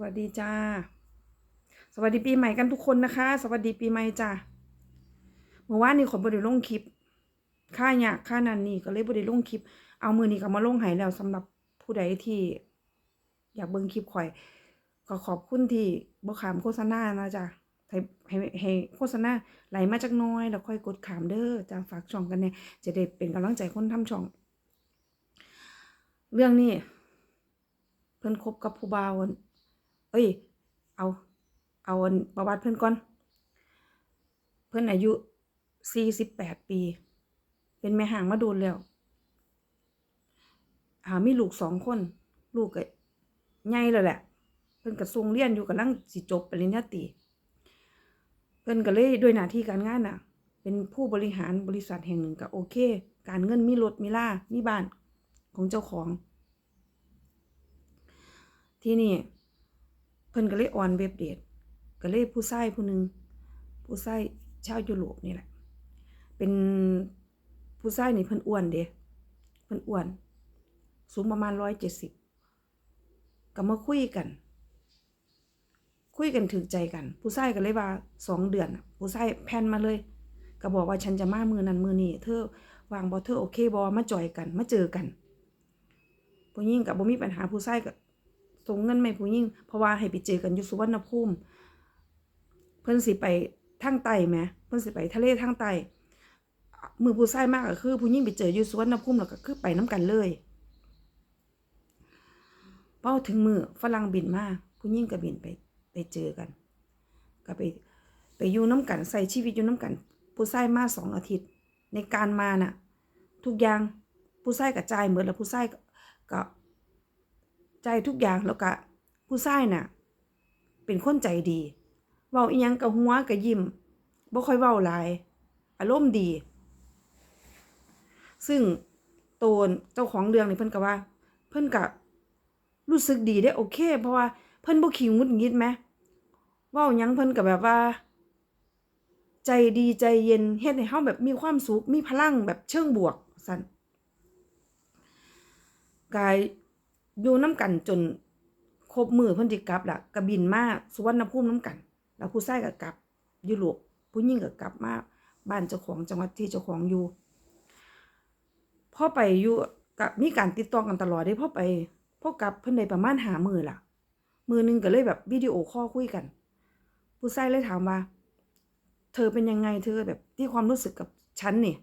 วัสดีจ้า สวัสดีปีใหม่กันทุกคนนะคะ สวัสดีปีใหม่จ้าเมื่อวานนี้ขอบไดิลงคลิป ค่าหยากค่านันนี่ก็เลยบไดิลงคลิป เอามือนี้ก็มาลงหายแล้วสำหรับผู้ใดที่ อยากเบิ่งคลิปข่อย ก็ขอบคุณที่บ่ขามโฆษณานะจ้ะให้ให้ให้โฆษณาไหลมาจากน้อย แล้วค่อยกดขามเด้อจ้าฝากช่องกันเนี่ยจะได้เป็นกำลังใจคนทำช่อง เรื่องนี้เพิ่นคบกับผู้บ่าว เอ้ย เอาเอาประวัติเพิ่อนก่อน เพิ่อนอายุสี่สิบแปดปี เป็นแม่ห่างมาดนแล้วหามีลูกสองคน ลูกก็ใหญ่แล้วแหละ เพิ่อนก็ส่งเรียนอยู่กำลังสิจบปริญญาตรีเพิ่อนก็เลยด้วยหน้าที่การงานน่ะ เป็นผู้บริหารบริษัทแห่งหนึ่งก็โอเค การเงินมีรถมีล่ามีบ้านของเจ้าของ ที่นี่ เพิ่นก็เลยออนเว็บเดทก็เลยผู้ชายผู้หนึ่งผู้ชายชาวยุโรปนี่แหละ เป็นผู้ชายนี่เพิ่นอ้วนเด้เพิ่นอ้วน สูงประมาณร้อยเจ็ดสิบก็มาคุยกัน คุยกันถึงใจกัน ผู้ชายก็เลยว่าสองเดือนผู้ชายแพนมาเลย ก็บอกว่าฉันจะมามือนั้นมือนี้เธอวางบอเธอโอเคบอมาจอยกันมาเจอกันผู้หญิงกับบ่มีปัญหาผู้ชายก็ ส่งเงินไม่ผู้หญิงเพราะว่าให้ไปเจอกันอยู่สุวรรณภูมิ เพิ่อนสิไปทางใต้แหมเพิ่อนสิไปทะเลทางใต้มือผู้ชายมากก็คือผู้หญิงไปเจออยู่สุวรรณภูมิแล้วก็คือไปน้กันเลยเป้าถึงมือฝรั่งบินมาผู้หญิงก็บินไปไปเจอกัน ก็ไปไปอยู่น้กันใส่ชีวิตอยู่น้กัน ผู้ชายมาสองอาทิตย์ ในการมาน่ะ ทุกอย่างผู้ชายกับจ่ายเหมือนแล้วผู้ชายก็ ใจทุกอย่างแล้วก็ผู้ชายน่ะ เป็นคนใจดีเว้าอีหยังกับหัวกับยิ้มบ่ค่อยเว้าหลาย อารมณ์ดี ซึ่งโตนเจ้าของเรื่องนี่เพิ่นก็ว่า เพิ่นก็รู้สึกดีได้โอเค เพราะว่าเพิ่นบ่ขี้งุดงิดแหมเว้าหยังเพิ่นก็แบบว่า ใจดีใจเย็นเฮ็ดให้เฮาแบบมีความสุขมีพลังแบบเชิงบวกซั่นกาย อยู่น้ำกันจนครบมือเพิ่นสิกลับล่ะก็บินมาสุวรรณภูมิน้ำกัน แล้วผู้ชายก็กลับยุโรปผู้หญิงก็กลับมาบ้านเจ้าของจังหวัดที่เจ้าของอยู่พ่อไปอยู่กับมีการติดต่อกันตลอดเด้พ่อไปพ่อกลับเพิ่นได้ประมาณหามือล่ะ มือหนึงก็เลยแบบวิดีโอคอลคุยกัน ผู้ชายเลยถามว่า เธอเป็นยังไงเธอแบบที่ความรู้สึกกับฉันนี่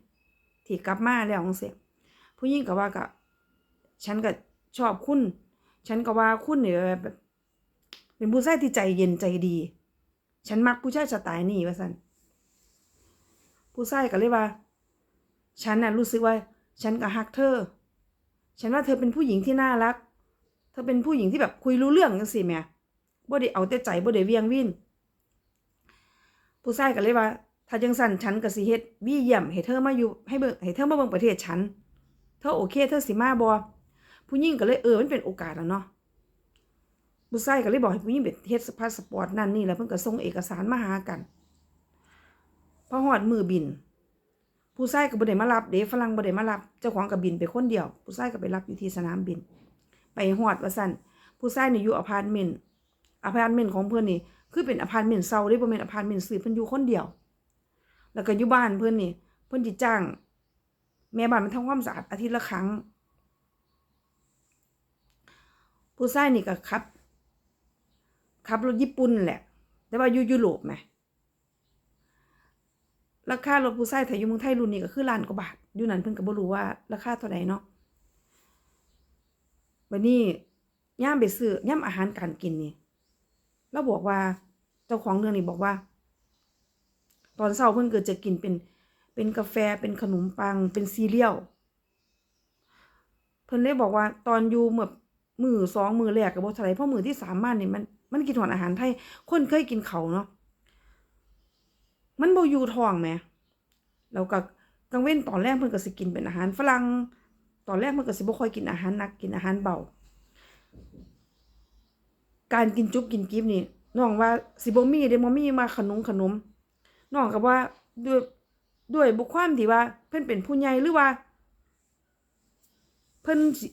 ที่กลับมาแล้วจังซี่ผู้หญิงก็ว่าก็ฉันก็ ชอบคุณ ฉันก็ว่าคุณเนี่ยแบบเป็นผู้ชายที่ใจเย็นใจดี ฉันมักผู้ชายสไตล์นี้ว่าสันผู้ชายก็เลยว่า ฉันน่ะรู้สึกว่า ฉันก็ฮักเธอ ฉันว่าเธอเป็นผู้หญิงที่น่ารัก เธอเป็นผู้หญิงที่แบบคุยรู้เรื่องจังซี่แม่บ่ได้เอาแต่ใจบ่ได้เวียงวินผู้ชายก็เลยว่า ถ้าจังสั่นฉันก็สิเฮ็ดวี่เยี่ยมให้เธอมาอยู่ให้เบิ่งให้เธอมาเบิ่งประเทศฉัน เธอโอเค เธอสิมาบ่ ผู้หญิงก็เลยเออมันเป็นโอกาสแล้วเนาะผู้ชายก็เลยบอกให้ผู้หญิงไปเฮ็ดพาสปอร์ตนั่นนี่แล้วเพิ่นก็ส่งเอกสารมาหากันพอฮอดมือบิน ผู้ชายก็บ่ได้มารับเด้ฝรั่งบ่ได้มารับ เจ้าของก็บินไปคนเดียว ผู้ชายก็ไปรับอยู่ที่สนามบิน ไปฮอดว่าซั่นผู้ชายนี่อยู่อพาร์ตเมนต์อพาร์ตเมนต์ของเพิ่อนนี่คือเป็นอพาร์ตเมนต์เซาเด้บ่แม่นอพาร์ตเมนต์ซื้อเพิ่นอยู่คนเดียว แล้วก็อยู่บ้านเพิ่อนนี่ เพิ่อนสิจ้าง แม่บ้านมาทำความสะอาดอาทิตย์ละครั้ง ผู้ชายนี่ก็ขับขับรถญี่ปุ่นแหละ แต่ว่าอยู่ยุโรปไหมราคารถผู้ชายถ้าอยู่เมืองไทยรุ่นนี้ก็คือล้านกว่าบาทอยู่นั้นเพิ่นก็บ่รู้ว่าราคาเท่าใดเนาะวันนี้ย่ามไปซื้อย่ามอาหารการกินนี่เราบอกว่าเจ้าของเรื่องนี่บอกว่า ตอนเช้าเพิ่นเกิดจะกินเป็นเป็นกาแฟเป็นขนมปังเป็นซีเรียลเพิ่นเลยบอกว่าตอนอยู่เมื่อ มือสองมือแรกกับบ่เท่าไรเพราะมือที่สามมานี่มันมันกินหอนอาหารไทย คนเคยกินเขาเนาะมันบ่อยู่ท้องแหมแล้วก็กลางเว้นตอนแรกเพิ่นก็สิกินเป็นอาหารฝรั่งตอนแรกเพิ่นก็สิบ่ค่อยกินอาหารหนักกินอาหารเบาการกินจุ๊บกินกิ๊บนี่น้องว่าสิบ่มีเด้บ่มีมาขนมขนมน้องก็ว่าด้วยด้วยบุความที่ว่า เพิ่นเป็นผู้ใหญ่หรือว่า เพิ่นสิ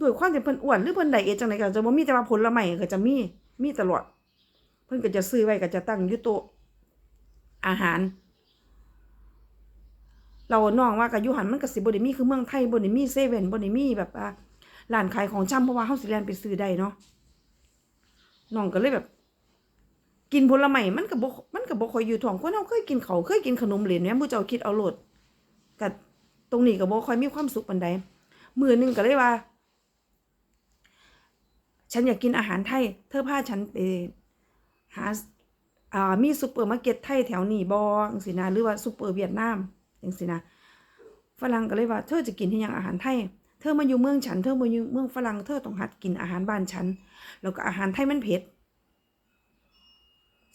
ด้วยความที่เพิ่นอ้วนหรือเพิ่นไดเอทจังไดก็จะบ่มีแต่ว่าผลไม้ก็จะมีมีตลอด เพิ่นก็จะซื้อไว้ก็จะตั้งอยู่โต๊ะอาหาร เราน้องว่ากับยูหันมันก็สิบ่ได้มีคือเมืองไทยบ่ได้มีเซเว่นบ่ได้มีแบบว่าร้านขายของชำเพราะว่าเฮาสิแล่นไปซื้อได้เนาะน้องก็เลยแบบ กินผลไม้มันก็บ่มันก็บ่ค่อยอยู่ท้องคนเฮาเคยกินเขาเคยกินขนมเหลวแม่ผู้เจ้าคิดเอาโลดก็ตรงนี้ก็บ่ค่อยมีความสุขปานใดมื้อหนึงก็เลยว่า ฉันอยากกินอาหารไทย เธอพาฉันไปหาอ่ามีซูเปอร์มาร์เก็ตไทยแถวนี้บ่จังซี่นะหรือว่าซูเปอร์เวียดนามจังซี่นะฝรั่งก็เลยว่าเธอจะกินที่ยังอาหารไทย เธอมาอยู่เมืองฉัน เธอมาอยู่เมืองฝรั่งเธอต้องหัดกินอาหารบ้านฉัน แล้วก็อาหารไทยมันเผ็ด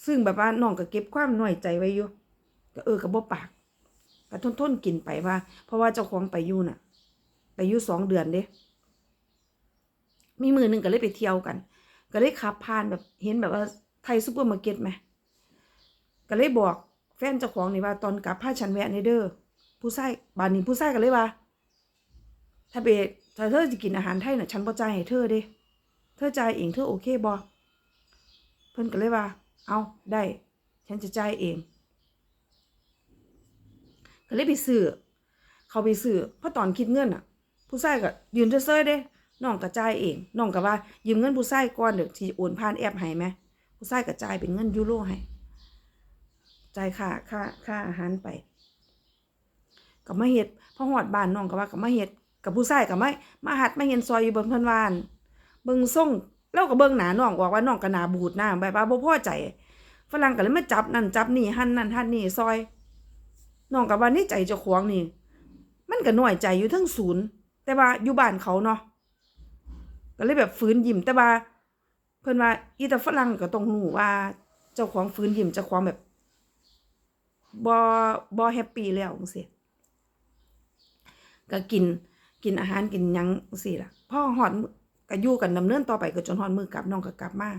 ซึ่งแบบว่าน้องก็เก็บความหน้อยใจไว้อยู่ก็เออก็บ่ปากก็ทนทนๆกินไปว่า เพราะว่าเจ้าของไปอยู่น่ะ ไปอยู่สองเดือนเด้ มีมือหนึ่งก็เลยไปเที่ยวกัน ก็เลยขับผ่านแบบเห็นแบบว่าไทยซูเปอร์มาร์เก็ตไหมก็เลยบอกแฟนเจ้าของนี่ว่าตอนกลับพาฉันแวะในเด้อผู้ชายบ้านนี้ผู้ชายก็เลยว่า ถ้าไปถ้าเธอจะกินอาหารไทยน่ะฉันบ่จ่ายให้เธอเด้เธอจ่ายเองเธอโอเคบ่เพิ่นก็เลยว่า เอาได้ ฉันจะจ่ายเอง ก็เลยไปซื้อเขาไปซื้อเพราะตอนคิดเงินอะ ผู้ชายก็ยืนเซ่อเด้ น้องก็จ่ายเองน้องก็ว่า ยืมเงินผู้ชายก่อนเดี๋ยวที่โอนผ่านแอปให้ไหมผู้ชายก็จ่ายเป็นเงินยูโรให้จ่ายค่าค่าค่าอาหารไปก็มาเฮ็ดพ่อฮอดบ้านน้องก็ว่าก็มาเฮ็ดกับผู้ชายก็มามาหัดมาเห็นซอยอยู่เบิ่งเพิ่นวานเบิ่งส่งแล้วก็เบิ่งหนาน้องบอกว่าน้องก็หน้าบูดหน้าแบบว่าบ่พอใจฝรั่งก็เลยมาจับนั่นจับนี่หั่นนั่นหั่นนี่ซอยน้องก็ว่าในใจเจ้าของนี่ มันก็น้อยใจอยู่ทั้งศูนย์แต่ว่าอยู่บ้านเขาเนาะ ก็เลยแบบฝืนยิ้มแต่ว่าเพิ่นว่าอีตาฝรั่งก็ต้องรู้ว่าเจ้าของฝืนยิ้มเจ้าของแบบบ่บ่แฮปปี้แล้วจังซี่ก็กินกินอาหารกินยังจังซี่ล่ะพ่อฮอดก็อยู่กันดำเนินต่อไปก็จนฮอดมือกลับน้องก็กลับมา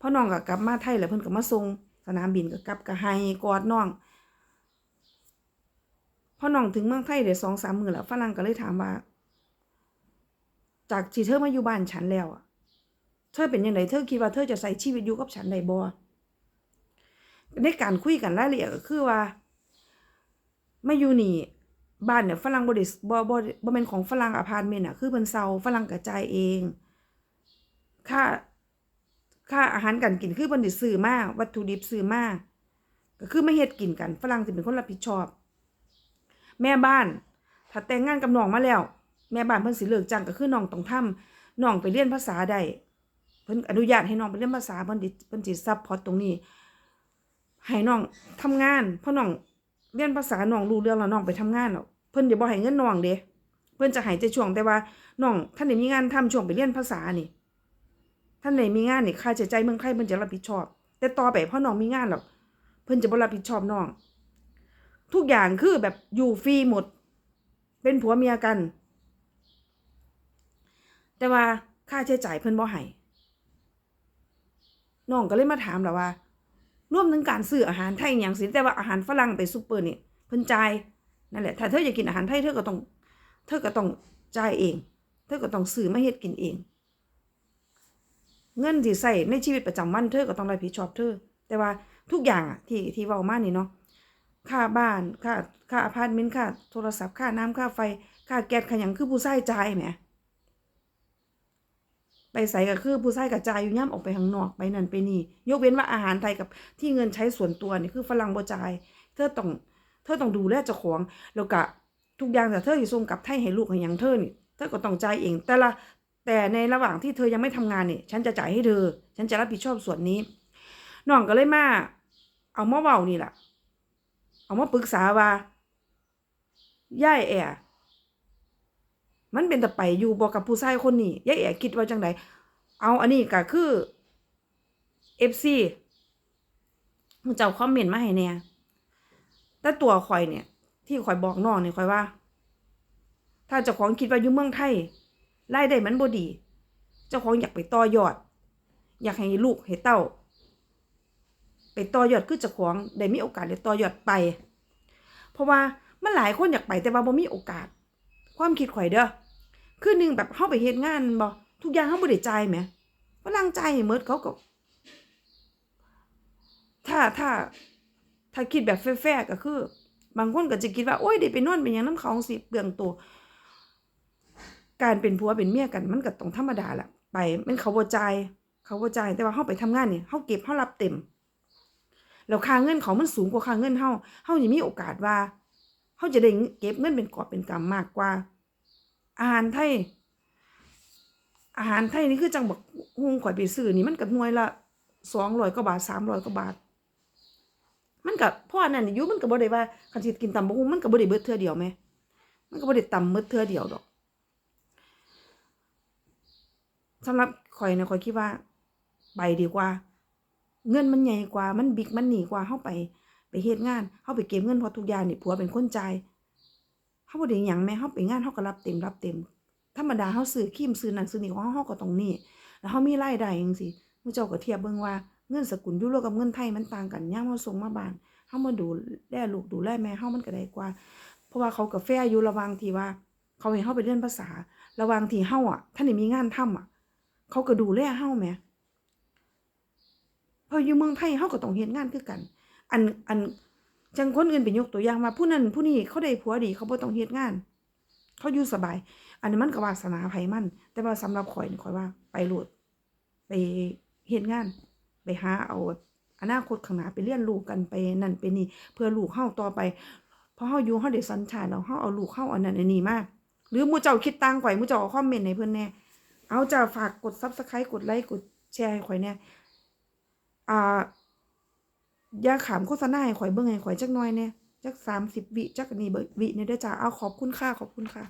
พ่อน้องก็กลับมาไทยแล้วเพิ่นก็มาส่งสนามบินก็กลับก็ให้กอดน้องพ่อน้องถึงเมืองไทยได้สองสามมือแล้วฝรั่งก็เลยถามว่า จากที่เธอมาอยู่บ้านฉันแล้วอะเธอเป็นยังไงเธอคิดว่าเธอจะใส่ชีวิตอยู่กับฉันได้บ่ในการคุยกันรายละเอียดก็คือว่ามาอยู่นี่บ้านเนี่ยฝรั่งบ่ได้บ่บ่บ่แม่นของฝรั่งอพาร์ตเมนต์อะคือเพิ่นเซาฝรั่งกระจายเอง ค่าค่าอาหารการกินคือเพิ่นดิซื้อมากวัตถุดิบซื้อมาก็คือไมาเฮ็ดกินกันฝรั่งสิเป็นคนรับผิดชอบ แม่บ้าน ถ้าแต่งงานกับน้องมาแล้ว แม่บ้านเพิ่นสิเลิกจ้างก็คือน้องต้องทำน้องไปเรียนภาษาได้เพิ่นอนุญาตให้น้องไปเรียนภาษาเพิ่นสิเพิ่นสิซัพพอร์ตตรงนี้ให้น้องทำงานเพราะน้องเรียนภาษาน้องรู้เรื่องแล้วน้องไปทำงานแล้วเพิ่นจะบ่ให้เงินน้องเด้เพิ่นจะให้แต่ช่วงแต่ว่าน้องท่านได้มีงานทำช่วงไปเรียนภาษานี่ท่านได้มีงานนี่ค่าใช้จ่ายเมืองไทยเพิ่นจะรับผิดชอบ แต่ต่อไปพอน้องมีงานแล้วเพิ่นจะบ่รับผิดชอบน้อง ทุกอย่างคือแบบอยู่ฟรีหมด เป็นผัวเมียกัน แต่ว่าค่าใช้จ่ายเพิ่นบ่ให้น้องก็เลยมาถามแล้วว่า รวมถึงการซื้ออาหารไทยอย่างสิแต่ว่าอาหารฝรั่งไปซูเปอร์นี่เพิ่นจ่ายนั่นแหละ ถ้าเธออยากกินอาหารไทยเธอก็ต้อง เธอก็ต้องจ่ายเอง เธอก็ต้องซื้อมาเฮ็ดกินเอง เงินที่ใส่ในชีวิตประจำวันเธอก็ต้องรับผิดชอบเธอ แต่ว่าทุกอย่างอะที่ที่เว้ามานี่เนาะ ค่าบ้าน ค่า ค่าอพาร์ตเมนต์ ค่าโทรศัพท์ ค่าน้ำค่าไฟ ค่าแก๊สค่าหยังคือผู้ใชายจ่ายแหม ไปใส่ก็คือผู้ชายกระจายอยู่ย่ำออกไปข้างนอกไปนั่นไปนี่ ยกเว้นว่าอาหารไทยกับที่เงินใช้ส่วนตัวนี่คือฝรั่งบ่จ่ายเธอต้องเธอต้องดูแลเจ้าของแล้วก็ทุกอย่างแต่เธอสิส่งกลับไทยให้ลูกให้ยังเธอนี่เธอก็ต้องจ่ายเอง แต่ละแต่ในระหว่างที่เธอยังไม่ทำงานนี่ฉันจะจ่ายให้เธอ ฉันจะรับผิดชอบส่วนนี้น้องก็เลยมาเอามาเว้านี่แหละเอามาปรึกษาว่าย่ายแอ มันเป็นแต่ไปอยู่บอกกับผู้ชายคนนี้ยายแอ๋คิดว่าจังไดเอาอันนี้ก็คือ FC มึงเจ้าคอมเมนต์มาให้เนี่ยแต่ตัวข่อยเนี่ย ที่ข่อยบอกน้องเนี่ยข่อยว่า ถ้าเจ้าของคิดว่าอยู่เมืองไทยรายได้มันบ่ดี เจ้าของอยากไปต่อยอด อยากให้ลูกให้เต้า ไปต่อยอดคือเจ้าของได้มีโอกาสได้ต่อยอดไป เพราะว่ามันหลายคนอยากไปแต่ว่าบ่มีโอกาส ความคิดข่อยเด้อ คือหนึ่งแบบเฮาไปเฮ็ดงานบ่ทุกอย่างเฮาบ่ได้จ่ายแหมฝรั่งใจายให้หมดเขาก็ถ้าถ้าถ้าคิดแบบแฟร์ๆก็คือ บางคนก็จะคิดว่า โอ้ยได้ไปนอนเป็นหยังน้ำเขาสิเปลืองตัว การเป็นผัวเป็นเมียกันมันก็ต้องธรรมดาล่ะไปมันเขาบ่จ่ายเขาบ่จ่ายแต่ว่าเฮาไปทำงานนี่เฮาเก็บเฮารับเต็มแล้วค่าเงินเขามันสูงกว่าค่าเงินเฮาเฮาสิมีโอกาสว่าเฮาจะได้เก็บเงินเป็นกอบเป็นกำมากกว่า อาหารไทย อาหารไทยนี่คือจังบักฮุงข่อยไปซื้อนี่มันก็หน่วยละ200กว่าบาท300กว่าบาท มันก็เพราะอันนั้นอยู่มันก็บ่ได้ว่าคันสิกินตำบักหุ่งมันก็บ่ได้เบิดเทื่อเดียวแหมมันก็บ่ได้ตำเบิดเทื่อเดียวดอกสำหรับข่อยนะข่อยคิดว่าไปดีกว่า เงินมันใหญ่กว่ามันบิ๊กมันหนีกว่าเฮาไป ไปเฮ็ดงานเฮาไปเก็บเงินเพราะทุกอย่างนี่ผัวเป็นคนจ่าย เฮาบ่ได้หยังแหม่เฮาไปงานเฮาก็รับเต็มรับเต็ม ธรรมดาเฮาซื้อครีมซื้อนั่นซื้อนี่ของเฮาเฮาก็ต้องนี่แล้วเฮามีรายได้จังซี่มื้อเจ้าก็เทียบเบิ่งว่าเงินสกุลยูโรปกับเงินไทยมันต่างกันยามเฮาส่งมาบ้านเฮามาดูแลลูกดูแลแม่เฮามันก็ได้กว่า เพราะว่าเขาก็แฟอยู่ระว่างทีว่า เขาให้เฮาไปเรียนภาษา ระว่างทีเฮาอะท่านได้มีงานทำอะ เขาก็ดูแลเฮาแหมเพออยู่เมืองไทยเฮาก็ต้องเฮ็ดงานคือกัน อันอัน จังคนอื่นเป็นยกตัวอย่างว่าผู้นั้นผู้นี้เขาได้ผัวดีเขาบ่ต้องเฮ็ดงาน เขาอยู่สบาย อันนี้มันก็วาสนาไผมัน แต่ว่าสำหรับข่อยนี่ข่อยว่าไปโหลด ไปเฮ็ดงาน ไปหาเอาอนาคตข้างหน้าไปเรียนรู้กันไปนั่นไปนี่ เพื่อลูกเฮาต่อไปเพอเฮาอยู่เฮาได้สัญชาติแล้วเฮาเอาลูกเฮาอันนั้นอันนี้มาหรือมู่เจ้าคิดต่างข่อยมู่เจ้าคอมเมนต์ให้เพิ่นแน่เอาจ้าฝากกด Subscribe กดไลค์กดแชร์ให้ข่อยแน่อ่า อย่าขามโฆษณาให้ข่อยเบิ่งให้ข่อยจักหน่อยเนี่ยจักสามสิบวิจักนี่เบิดวิเนี่ยเด้อจ้าเอาขอบคุณค่ะขอบคุณค่ะ